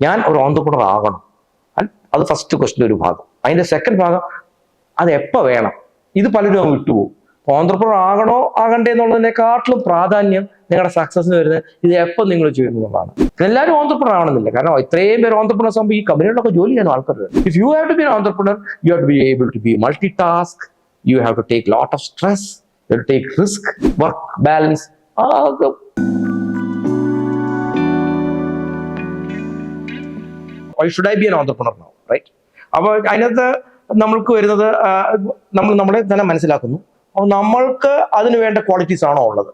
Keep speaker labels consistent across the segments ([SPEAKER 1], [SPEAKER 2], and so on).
[SPEAKER 1] ഞാൻ ഒരു ഓന്തപ്പുണർ ആകണം. അത് ഫസ്റ്റ് ക്വസ്റ്റിന്റെ ഒരു ഭാഗം. അതിന്റെ സെക്കൻഡ് ഭാഗം അത് എപ്പോൾ വേണം? ഇത് പലരും അങ്ങ് വിട്ടുപോകും. ഓന്തപ്പുണർ ആകണോ ആകണ്ടേ എന്നുള്ളതിനെക്കാട്ടിലും പ്രാധാന്യം നിങ്ങളുടെ സക്സസ്സിന് വരുന്നത് ഇത് എപ്പോൾ നിങ്ങൾ ചെയ്യുന്നതാണ് എല്ലാവരും ഓന്തപ്പുണർ ആവണമെന്നില്ല. കാരണം ഇത്രയും പേര് ഓന്തപ്പുണർ ആകുമ്പോൾ ഈ കമ്പനികളിലൊക്കെ ജോലി ചെയ്യാൻ ആൾക്കാരുണ്ട് if you have to be entrepreneur you have to be able to be multi task you have to take lot of stress you take risk work balance why should I be an entrepreneur no right അപ്പോൾ അതിനകത്ത് നമ്മൾക്ക് വരുന്നത് നമ്മൾ നമ്മളെ തന്നെ മനസ്സിലാക്കുന്നു. അപ്പോൾ നമ്മൾക്ക് അതിന് വേണ്ട ക്വാളിറ്റീസ് ആണോ ഉള്ളത്?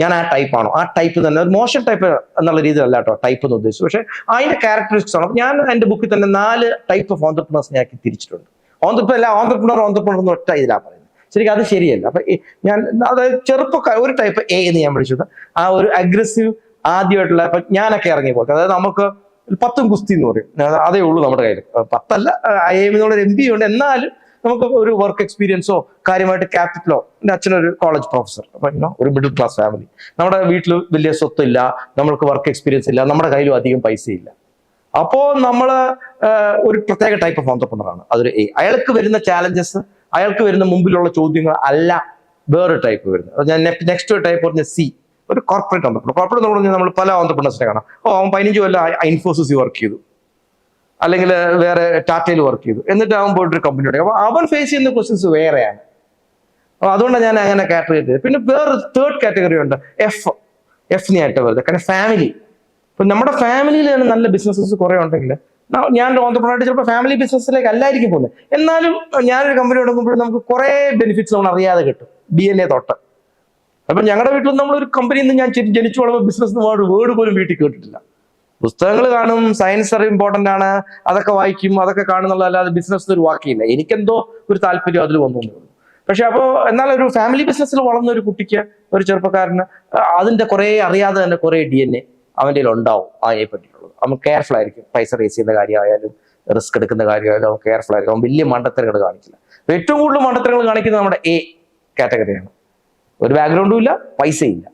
[SPEAKER 1] ഞാൻ ആ ടൈപ്പ് ആണോ? ആ ടൈപ്പ് തന്നെ മോശം ടൈപ്പ് എന്നുള്ള രീതിയിലല്ല കേട്ടോ ടൈപ്പ് എന്ന് ഉദ്ദേശിച്ചു പക്ഷേ അതിന്റെ ക്യാരക്ടറിസ്റ്റിക്സ് ആണ്. ഞാൻ എന്റെ ബുക്കിൽ തന്നെ നാല് ടൈപ്പ് ഓഫ് ഓന്തർപ്രണേഴ്സ് ആക്കി തിരിച്ചിട്ടുണ്ട്. ഓന്തർപ്രണർ അല്ല ഓന്തർപ്രണർ ഓന്തർപ്രണർ എന്ന് ഒറ്റ ഇതിലാണ് പറയുന്നത്. ശരിക്കും അത് ശരിയല്ല. അപ്പൊ ഞാൻ അതായത് ചെറുപ്പക്കാർ ഒരു ടൈപ്പ് എ എന്ന് ഞാൻ വിളിച്ചത്. ആ ഒരു അഗ്രസീവ് ആദ്യമായിട്ടുള്ള ഇപ്പൊ ഞാനൊക്കെ ഇറങ്ങിയ പോലെ അതായത് നമുക്ക് പത്തും കുസ്തി എന്ന് പറയും അത് ഉള്ളൂ നമ്മുടെ കയ്യിൽ പത്തല്ല ഐ എം എന്നുള്ള എം ബി ഉണ്ട്. എന്നാലും നമുക്ക് ഒരു വർക്ക് എക്സ്പീരിയൻസോ കാര്യമായിട്ട് ക്യാപിറ്റലോ എന്റെ അച്ഛനൊരു കോളേജ് പ്രൊഫസർ അപ്പൊ ഒരു മിഡിൽ ക്ലാസ് ഫാമിലി നമ്മുടെ വീട്ടിൽ വലിയ സ്വത്തില്ല നമ്മൾക്ക് വർക്ക് എക്സ്പീരിയൻസ് ഇല്ല നമ്മുടെ കയ്യിലും അധികം പൈസയില്ല. അപ്പോ നമ്മൾ ഒരു പ്രത്യേക ടൈപ്പ് ഓഫ് ഓണ്ടർപ്രണർ ആണ്. അതൊരു എ അയാൾക്ക് വരുന്ന ചാലഞ്ചസ് അയാൾക്ക് വരുന്ന മുമ്പിലുള്ള ചോദ്യങ്ങൾ അല്ല വേറൊരു ടൈപ്പ് വരുന്നത്. ഞാൻ നെക്സ്റ്റ് ടൈപ്പ് പറഞ്ഞ സി ഒരു കോർപ്പറേറ്റ് ഓണ്ടർപ്രണർ കോർപ്പറേറ്റ് എന്ന് പറഞ്ഞാൽ നമ്മൾ പല ഓണ്ടർപ്രണേഴ്സിനെ കാണാം. ഓ അവൻ പതിനഞ്ച് കൊല്ലം ഇൻഫോസിസ് വർക്ക് ചെയ്തു. അല്ലെങ്കിൽ വേറെ ടാറ്റയിൽ വർക്ക് ചെയ്തു. എന്നിട്ട് അവൻ പോയിട്ട് ഒരു കമ്പനി തുടങ്ങി അപ്പോൾ അവൻ ഫേസ് ചെയ്യുന്ന ക്വസ്റ്റ്യൻസ് വേറെയാണ്. അപ്പോൾ അതുകൊണ്ടാണ് ഞാൻ അങ്ങനെ കാറ്റഗറി ചെയ്തത് പിന്നെ വേറെ തേർഡ് കാറ്റഗറി ഉണ്ട്. എഫ് എഫ് ആയിട്ട് വരുന്നത്. കാരണം ഫാമിലി ഇപ്പം നമ്മുടെ ഫാമിലിയിൽ തന്നെ നല്ല ബിസിനസ്സസ് കുറേ ഉണ്ടെങ്കിൽ ഞാൻ ഓന്തപ്രണായിട്ട് ചിലപ്പോൾ ഫാമിലി ബിസിനസ്സിലേക്ക് അല്ലായിരിക്കും പോകുന്നത്. എന്നാലും ഞാനൊരു കമ്പനി തുടങ്ങുമ്പോഴും നമുക്ക് കുറേ ബെനിഫിറ്റ്സ് നമ്മൾ അറിയാതെ കിട്ടും. ഡി എൻ എ തൊട്ട്. അപ്പൊ ഞങ്ങളുടെ വീട്ടിൽ ഒരു കമ്പനിയിൽ നിന്ന് ഞാൻ ജനിച്ചു വളർന്ന ബിസിനസ് വേർഡ് പോലും വീട്ടിൽ കേട്ടിട്ടില്ല. പുസ്തകങ്ങൾ കാണും സയൻസ് ഇമ്പോർട്ടന്റ് ആണ് അതൊക്കെ വായിക്കും അതൊക്കെ കാണുന്നുള്ളതല്ലാതെ ബിസിനസ് ഒരു വാക്കിയില്ല. എനിക്കെന്തോ ഒരു താല്പര്യം അതിൽ വന്നു പക്ഷെ അപ്പോൾ എന്നാൽ ഒരു ഫാമിലി ബിസിനസ്സിൽ വളർന്ന ഒരു കുട്ടിക്ക് ഒരു ചെറുപ്പക്കാരന് അതിന്റെ കുറെ അറിയാതെ തന്നെ കുറെ ഡി എൻ എ അവന്റെ ഉണ്ടാവും. അതിനെ പറ്റിയിട്ടുള്ളത്. അവൻ കെയർഫുൾ ആയിരിക്കും. പൈസ റേസ് ചെയ്യുന്ന കാര്യമായാലും റിസ്ക് എടുക്കുന്ന കാര്യമായാലും അവൻ കെയർഫുൾ ആയിരിക്കും. അവൻ വലിയ മണ്ടത്തരങ്ങൾ കാണിക്കില്ല. ഏറ്റവും കൂടുതൽ മണ്ടത്തരങ്ങൾ കാണിക്കുന്നത് നമ്മുടെ എ കാറ്റഗറിയാണ് ഒരു ബാക്ക്ഗ്രൗണ്ടും ഇല്ല പൈസയില്ല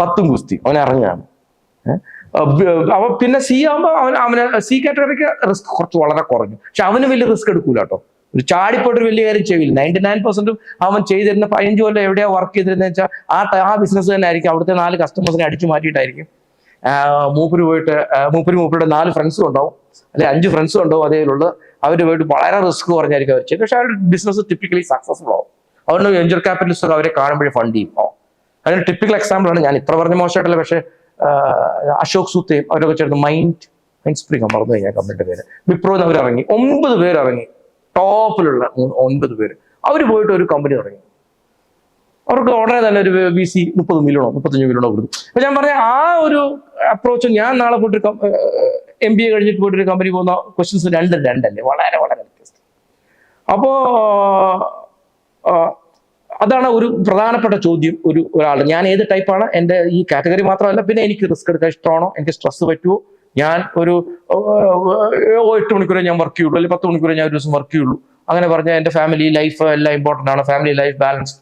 [SPEAKER 1] പത്തും കുസ്തി അവൻ ഇറങ്ങുകയാണ്. അവ പിന്നെ സി ആകുമ്പോൾ അവൻ അവന് സി കാറ്റഗറിക്ക് റിസ്ക് കുറച്ച് വളരെ കുറഞ്ഞു. പക്ഷെ അവന് വലിയ റിസ്ക് എടുക്കൂല കേട്ടോ. ഒരു ചാടിപ്പോട്ടൊരു വലിയ കാര്യം ചെയ്യില്ല. നയന്റി നയൻ പെർസെന്റും അവൻ ചെയ്തിരുന്ന പതിനഞ്ച് കൊല്ലം എവിടെയാ വർക്ക് ചെയ്തിരുന്നത് വെച്ചാൽ ആ ആ ബിസിനസ് തന്നെ ആയിരിക്കും. അവിടുത്തെ നാല് കസ്റ്റമേഴ്സിനെ അടിച്ചു മാറ്റിയിട്ടായിരിക്കും. മൂപ്പര് പോയിട്ട് മൂപ്പര് മൂപ്പരുടെ നാല് ഫ്രണ്ട്സും ഉണ്ടാവും. അല്ലെ അഞ്ച് ഫ്രണ്ട്സും ഉണ്ടാവും അതേലുള്ളത് അവർ പോയിട്ട് വളരെ റിസ്ക് കുറഞ്ഞായിരിക്കും അവർ ചെയ്ത് പക്ഷെ അവരുടെ ബിസിനസ് ടിപ്പിക്കലി സക്സസ്ഫുൾ ആവും. അവരുടെ വെഞ്ചർ ക്യാപിറ്റലിസ്റ്റ് അവരെ കാണുമ്പോഴേ ഫണ്ട് ചെയ്യും. അതിന് ടിപ്പിക്കൽ എക്സാമ്പിൾ ആണ് ഞാൻ ഇത്ര പറഞ്ഞ മോശമായിട്ടല്ല പക്ഷേ അശോക് സൂത്തേയും അവരൊക്കെ ചേർന്ന് മൈൻഡ് മൈൻഡ് സ്പ്രിംഗ് മറന്നു കഴിഞ്ഞാൽ കമ്പനിയുടെ പേര്. വിപ്രോ അവർ ഇറങ്ങി ഒമ്പത് പേര് ഇറങ്ങി. ടോപ്പിലുള്ള ഒൻപത് പേര്. അവർ പോയിട്ട് ഒരു കമ്പനി തുടങ്ങി. അവർക്ക് ഉടനെ തന്നെ ഒരു വി സി മുപ്പത് മില്യണോ മുപ്പത്തഞ്ച് മില്യണോ കൊടുത്തു. അപ്പൊ ഞാൻ പറഞ്ഞ ആ ഒരു അപ്രോച്ച് ഞാൻ നാളെ പോയിട്ട് എം ബി എ കഴിഞ്ഞിട്ട് പോയിട്ട് ഒരു കമ്പനി പോകുന്ന ക്വസ്റ്റ്യൻസ് രണ്ടും രണ്ടല്ലേ? വളരെ വളരെ വ്യത്യസ്തം. അപ്പോ അതാണ് ഒരു പ്രധാനപ്പെട്ട ചോദ്യം ഒരു ഒരാൾ. ഞാൻ ഏത് ടൈപ്പാണ് എന്റെ ഈ കാറ്റഗറി മാത്രമല്ല പിന്നെ എനിക്ക് റിസ്ക് എടുക്കാൻ ഇഷ്ടമാണോ? എനിക്ക് സ്ട്രെസ് പറ്റുമോ ഞാൻ ഒരു എട്ട് മണിക്കൂറേ ഞാൻ വർക്ക് ചെയ്യുള്ളൂ അല്ലെങ്കിൽ പത്ത് മണിക്കൂറേ ഞാൻ ഒരു ദിവസം വർക്ക് ചെയ്യുള്ളൂ. അങ്ങനെ പറഞ്ഞാൽ എന്റെ ഫാമിലി ലൈഫ് എല്ലാം ഇമ്പോർട്ടന്റ് ആണ്. ഫാമിലി ലൈഫ് ബാലൻസ്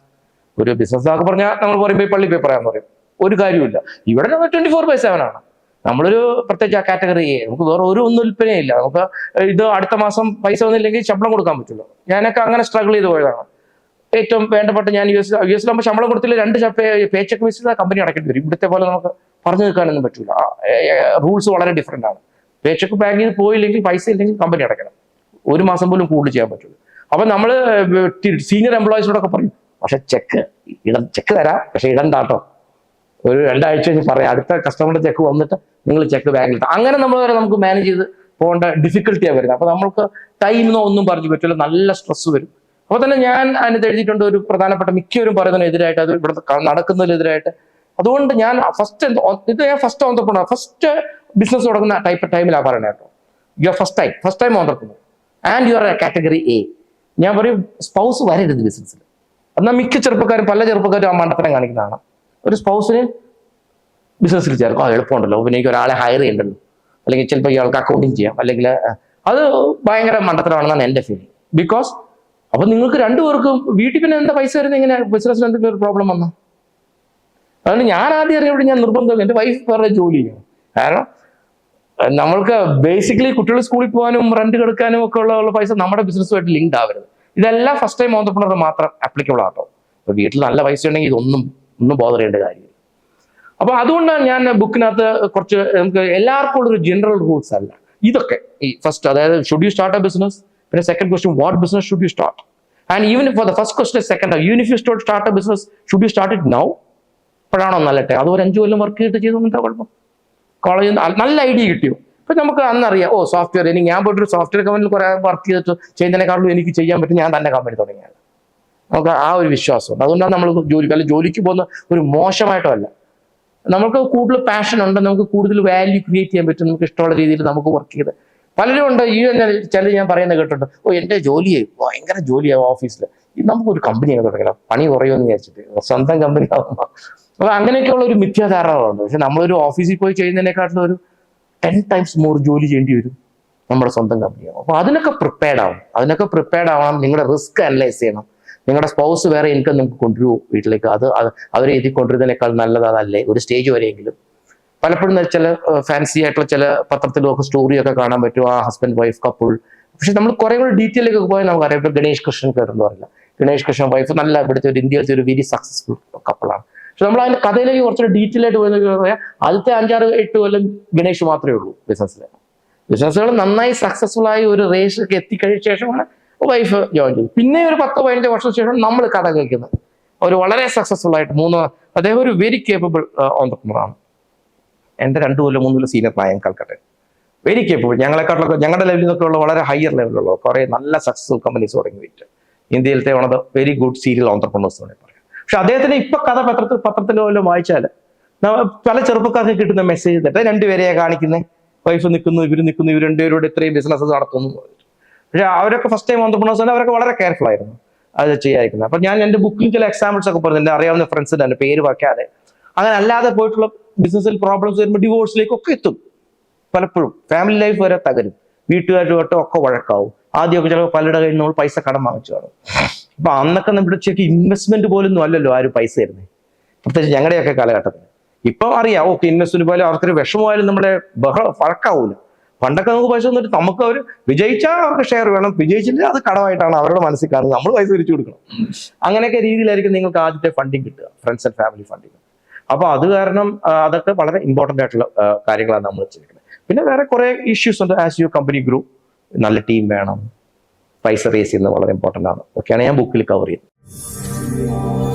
[SPEAKER 1] ഒരു ബിസിനസ് ആക്കി പറഞ്ഞാൽ നമ്മൾ പറയുമ്പോൾ പള്ളി പോയി പറയാൻ പറയും. ഒരു കാര്യമില്ല ഇവിടെ നമ്മൾ ട്വന്റി ഫോർ ബൈ സെവൻ ആണ്. നമ്മളൊരു പ്രത്യേകിച്ച് ആ കാറ്റഗറി നമുക്ക് വേറെ ഒരു ഒന്നും ഉൽപ്പന്നയില്ല നമുക്ക് ഇത് അടുത്ത മാസം പൈസ വന്നില്ലെങ്കിൽ ശമ്പളം കൊടുക്കാൻ പറ്റുള്ളൂ ഞാനൊക്കെ അങ്ങനെ സ്ട്രഗിൾ ചെയ്ത് പോയതാണ്. ഏറ്റവും വേണ്ടപ്പെട്ട ഞാൻ യു എസ് യു എസിലാകുമ്പോൾ ശമ്പളം കൊടുത്തില്ല രണ്ട് പേ ചെക്ക് മിസ് കമ്പനി അടക്കേണ്ടി വരും. ഇവിടുത്തെ പോലെ നമുക്ക് പറഞ്ഞു നിൽക്കാനൊന്നും പറ്റില്ല റൂൾസ് വളരെ ഡിഫറെന്റ് ആണ്. പേ ചെക്ക് ബാങ്കിൽ പോയില്ലെങ്കിൽ പൈസ ഇല്ലെങ്കിൽ കമ്പനി അടയ്ക്കണം ഒരു മാസം പോലും കൂടുതൽ ചെയ്യാൻ പറ്റുള്ളൂ അപ്പം നമ്മൾ സീനിയർ എംപ്ലോയീസിനോടൊക്കെ പറയും പക്ഷെ ചെക്ക് ഇട ചെക്ക് തരാം പക്ഷെ ഇടണ്ടാട്ടോ ഒരു രണ്ടാഴ്ച പറയാം അടുത്ത കസ്റ്റമറുടെ ചെക്ക് വന്നിട്ട് നിങ്ങൾ ചെക്ക് ബാങ്കിൽ അങ്ങനെ നമ്മൾ വരെ നമുക്ക് മാനേജ് ചെയ്ത് പോകേണ്ട ഡിഫിക്കൽട്ടിയാണ് വരുന്നത്. അപ്പോൾ നമ്മൾക്ക് ടൈമിനോ ഒന്നും പറഞ്ഞു പറ്റില്ല നല്ല സ്ട്രെസ് വരും. അപ്പൊ തന്നെ ഞാൻ അതിനകത്ത് എഴുതിയിട്ടുണ്ട് ഒരു പ്രധാനപ്പെട്ട മിക്കവരും പറയുന്നതിനെതിരായിട്ട് അത് ഇവിടെ നടക്കുന്നതിനെതിരായിട്ട്. അതുകൊണ്ട് ഞാൻ ഫസ്റ്റ് ഇത് ഞാൻ ഫസ്റ്റ് ഓന്തർപ്രണർ ഫസ്റ്റ് ബിസിനസ് തുടങ്ങുന്ന ടൈപ്പ് ടൈമിലാണ് പറയുന്നത് കേട്ടോ. You are first time first time entrepreneur and you are a category A ഞാൻ പറയും സ്പൗസ് വരരുത് ബിസിനസ്സിൽ എന്നാൽ മിക്ക ചെറുപ്പക്കാരും പല ചെറുപ്പക്കാരും ആ മണ്ടത്തരം കാണിക്കുന്നതാണ്. ഒരു സ്പൗസിന് ബിസിനസ്സിൽ ചേർക്കും. ആ എളുപ്പമുണ്ടല്ലോ. പിന്നെ എനിക്ക് ഒരാളെ ഹയർ ചെയ്യണ്ടല്ലോ. അല്ലെങ്കിൽ ചിലപ്പോൾ ഇയാൾക്ക് അക്കൗണ്ടിങ് ചെയ്യാം. അല്ലെങ്കിൽ അത് ഭയങ്കര മണ്ടത്തരമാണെന്നാണ് എന്റെ ഫീലിംഗ് ബിക്കോസ് അപ്പൊ നിങ്ങൾക്ക് രണ്ടുപേർക്കും വീട്ടിൽ പിന്നെ എന്താ പൈസ വരുന്നത്? എങ്ങനെ ബിസിനസ്സിന് എന്തെങ്കിലും ഒരു പ്രോബ്ലം വന്നോ? അതുകൊണ്ട് ഞാൻ ആദ്യം അറിഞ്ഞപ്പോൾ ഞാൻ നിർബന്ധം എന്റെ വൈഫ് വേറെ ജോലി ചെയ്യണം കാരണം നമ്മൾക്ക് ബേസിക്കലി കുട്ടികൾ സ്കൂളിൽ പോകാനും റെന്റ് കൊടുക്കാനും ഒക്കെ ഉള്ള പൈസ നമ്മുടെ ബിസിനസ്സുമായിട്ട് ലിങ്ക്ഡ് ആവരുത്. ഇതെല്ലാം ഫസ്റ്റ് ടൈം ഓണ്ടർപ്രണർ മാത്രം ആപ്ലിക്കബിൾ ആട്ടോ. ഇപ്പൊ വീട്ടിൽ നല്ല പൈസ ഉണ്ടെങ്കിൽ ഇതൊന്നും ഒന്നും ബോധർ ചെയ്യേണ്ട കാര്യമില്ല. അപ്പൊ അതുകൊണ്ടാണ് ഞാൻ ബുക്കിനകത്ത് കുറച്ച് നമുക്ക് എല്ലാവർക്കും ഉള്ളൊരു ജനറൽ റൂൾസ് അല്ല. ഇതൊക്കെ ഈ ഫസ്റ്റ് അതായത് should you start a business പിന്നെ second question what business should you start and even for the first question second if you start start a business should you start it now ഇപ്പോഴാണോ നല്ലട്ടെ? അത് ഒരു അഞ്ചു കൊല്ലം work ചെയ്തിട്ട് ചെയ്തൊന്നും എന്താ കുഴപ്പം? കോളേജിൽ നല്ല ഐഡിയ കിട്ടിയോ? അപ്പം നമുക്ക് അന്നറിയാം ഓ സോഫ്റ്റ്വെയർ ഇനി ഞാൻ പോയിട്ടൊരു സോഫ്റ്റ്വെയർ കമ്പനിയിൽ കുറേ വർക്ക് ചെയ്തിട്ട് ചെയ്യുന്നതിനേക്കാളും എനിക്ക് ചെയ്യാൻ പറ്റും ഞാൻ തന്നെ കമ്പനി തുടങ്ങിയത്. നമുക്ക് ആ ഒരു വിശ്വാസമുണ്ട്. അതുകൊണ്ടാണ് നമ്മൾ ജോലിക്ക് അല്ല ജോലിക്ക് പോകുന്ന ഒരു മോശമായിട്ടല്ല. നമുക്ക് കൂടുതൽ പാഷൻ ഉണ്ട് നമുക്ക് കൂടുതൽ വാല്യൂ ക്രിയേറ്റ് ചെയ്യാൻ പറ്റും നമുക്ക് ഇഷ്ടമുള്ള രീതിയിൽ നമുക്ക് വർക്ക് ചെയ്ത് പലരും ഉണ്ട് ഈ ചില ഞാൻ പറയുന്നത് കേട്ടിട്ടുണ്ട്. ഓ എന്റെ ജോലിയെ ഭയങ്കര ജോലിയാവും ഓഫീസിൽ നമുക്കൊരു കമ്പനി അങ്ങ് തുടങ്ങണം പണി കുറയുമെന്ന് വിചാരിച്ചിട്ട്. സ്വന്തം കമ്പനി ആവുമ്പോൾ അപ്പൊ അങ്ങനെയൊക്കെയുള്ള ഒരു മിഥ്യാധാരണകളുണ്ട്. പക്ഷെ നമ്മളൊരു ഓഫീസിൽ പോയി ചെയ്യുന്നതിനെക്കാട്ടിലും ഒരു ടെൻ ടൈംസ് മോർ ജോലി ചെയ്യേണ്ടി വരും നമ്മുടെ സ്വന്തം കമ്പനിയാവും അപ്പൊ അതിനൊക്കെ പ്രിപ്പയർഡ് ആവും അതിനൊക്കെ പ്രിപ്പയർഡ് ആവണം. നിങ്ങളുടെ റിസ്ക് അനലൈസ് ചെയ്യണം. നിങ്ങളുടെ സ്പൗസ് വേറെ ഇൻകം നിങ്ങൾക്ക് കൊണ്ടുവരുമോ വീട്ടിലേക്ക്? അത് അവർ എഴുതി കൊണ്ടുവരുന്നതിനേക്കാൾ നല്ലത് അതല്ലേ? ഒരു സ്റ്റേജ് വരെയെങ്കിലും പലപ്പോഴും ചില ഫാൻസി ആയിട്ടുള്ള ചില പത്രത്തിലും ഒക്കെ സ്റ്റോറി ഒക്കെ കാണാൻ പറ്റും. ആ ഹസ്ബൻഡ് വൈഫ് കപ്പിൾ പക്ഷെ നമ്മൾ കുറെ കൂടി ഡീറ്റെയിലേക്ക് പോയാൽ നമുക്ക് അറിയാം. ഇപ്പൊ ഗണേഷ് കൃഷ്ണൻ കേട്ടെന്ന് പറയില്ല ഗണേഷ് കൃഷ്ണൻ വൈഫ് നല്ല ഇവിടുത്തെ ഒരു ഇന്ത്യയിലത്തെ ഒരു വെരി സക്സസ്ഫുൾ കപ്പിളാണ് പക്ഷെ നമ്മൾ അതിന്റെ കഥയിലേക്ക് കുറച്ചുകൂടി ഡീറ്റെയിൽ ആയിട്ട് പോയി പറയാം ആദ്യത്തെ അഞ്ചാറ് എട്ട് കൊല്ലം ഗണേഷ് മാത്രമേ ഉള്ളൂ ബിസിനസ്സിൽ ബിസിനസ്സുകൾ നന്നായി സക്സസ്ഫുൾ ആയി ഒരു റേസ് ഒക്കെ എത്തിക്കഴിഞ്ഞ ശേഷമാണ് വൈഫ് ജോയിൻ ചെയ്തു പിന്നെ ഒരു പത്ത് പതിനഞ്ച് വർഷം ശേഷം നമ്മൾ കഥ കേൾക്കുന്നത്. അവർ വളരെ സക്സസ്ഫുൾ ആയിട്ട് മൂന്ന് അദ്ദേഹം ഒരു വെരി കേപ്പബിൾ ഓണ്ടർപ്രണറാണ് എന്റെ രണ്ട് കൊല്ലം മൂന്ന് കൊല്ലം സീനിയർ പ്രായം കൽക്കട്ടെ വെരി ഇപ്പോൾ ഞങ്ങളെക്കാട്ടിലൊക്കെ ഞങ്ങളുടെ ലെവലിൽ നിന്നൊക്കെ ഉള്ള വളരെ ഹയർ ലെവലിലുള്ള കുറേ നല്ല സക്സസ്ഫുൾ കമ്പനീസ് തുടങ്ങി വിറ്റ് ഇന്ത്യയിലത്തെ one of the very good serial entrepreneurs എന്ന് പറയാം. പക്ഷെ അദ്ദേഹത്തിന് ഇപ്പൊ കഥ പത്രത്തിൽ പത്രത്തിലോ വല്ലതും വായിച്ചാൽ പല ചെറുപ്പക്കാർക്ക് കിട്ടുന്ന മെസ്സേജ് എന്നിട്ട് രണ്ടുപേരെയാണ് കാണിക്കുന്നത് വൈഫ് നിൽക്കുന്നു ഇവർ നിൽക്കുന്നു ഇവർ രണ്ടുപേരോട് ഇത്രയും ബിസിനസ് നടത്തുന്നു പക്ഷെ അവരൊക്കെ ഫസ്റ്റ് ടൈം ഓണ്ടർപ്രണേഴ്സ് അവരൊക്കെ വളരെ കെയർഫുൾ ആയിരുന്നു അത് ചെയ്യാതിരിക്കുന്നത് അപ്പൊ ഞാൻ എന്റെ ബുക്കിൽ ചില എക്സാമ്പിൾസ് ഒക്കെ പറഞ്ഞു എന്റെ അറിയാവുന്ന ഫ്രണ്ട്സിന്റെ പേര് വയ്ക്കാതെ അങ്ങനെ അല്ലാതെ പോയിട്ടുള്ള ബിസിനസ്സിൽ പ്രോബ്ലംസ് വരുമ്പോൾ ഡിവോഴ്സിലേക്കൊക്കെ എത്തും. പലപ്പോഴും. ഫാമിലി ലൈഫ് വരെ തകരും. വീട്ടുകാരുമായിട്ടും ഒക്കെ വഴക്കാവും. ആദ്യമൊക്കെ ചിലപ്പോൾ പലരുടെ കയ്യിൽ നമ്മൾ പൈസ കടം വാങ്ങിച്ചു കാണും. അപ്പൊ അന്നൊക്കെ നമ്മുടെ ചെക്ക് ഇൻവെസ്റ്റ്മെന്റ് പോലൊന്നും അല്ലല്ലോ ആരും പൈസ തരുന്നത് പ്രത്യേകിച്ച് ഞങ്ങളുടെയൊക്കെ കാലഘട്ടത്തിൽ. ഇപ്പൊ അറിയാം. ഓക്കെ ഇൻവെസ്റ്റ്മെന്റ് പോലെ അവർക്കൊരു വിഷമമായാലും നമ്മുടെ ബഹ വഴക്കാവൂല. പണ്ടൊക്കെ നമുക്ക് പൈസ തന്നിട്ട് നമുക്ക് അവർ വിജയിച്ചാൽ അവർക്ക് ഷെയർ വേണം. വിജയിച്ചില്ല അത് കടമായിട്ടാണ് അവരുടെ മനസ്സിൽ കാണുന്നത്. നമ്മൾ പൈസ തിരിച്ചു കൊടുക്കണം. അങ്ങനെയൊക്കെ രീതിയിലായിരിക്കും നിങ്ങൾക്ക് ആദ്യത്തെ ഫണ്ടിങ് കിട്ടുക. ഫ്രണ്ട്സ് ആൻഡ് ഫാമിലി ഫണ്ടിങ് അപ്പൊ അത് കാരണം അതൊക്കെ വളരെ ഇമ്പോർട്ടന്റ് ആയിട്ടുള്ള കാര്യങ്ങളാണ് നമ്മൾ ചെയ്യുന്നത് പിന്നെ വേറെ കുറെ ഇഷ്യൂസ് ഉണ്ട്. ആസ് യു കമ്പനി ഗ്രൂപ്പ് നല്ല ടീം വേണം. പൈസ റേസ് ചെയ്യുന്നത് വളരെ ഇമ്പോർട്ടന്റ് ആണ്. ഒക്കെയാണ് ഞാൻ ബുക്കിൽ കവർ ചെയ്യുന്നത്.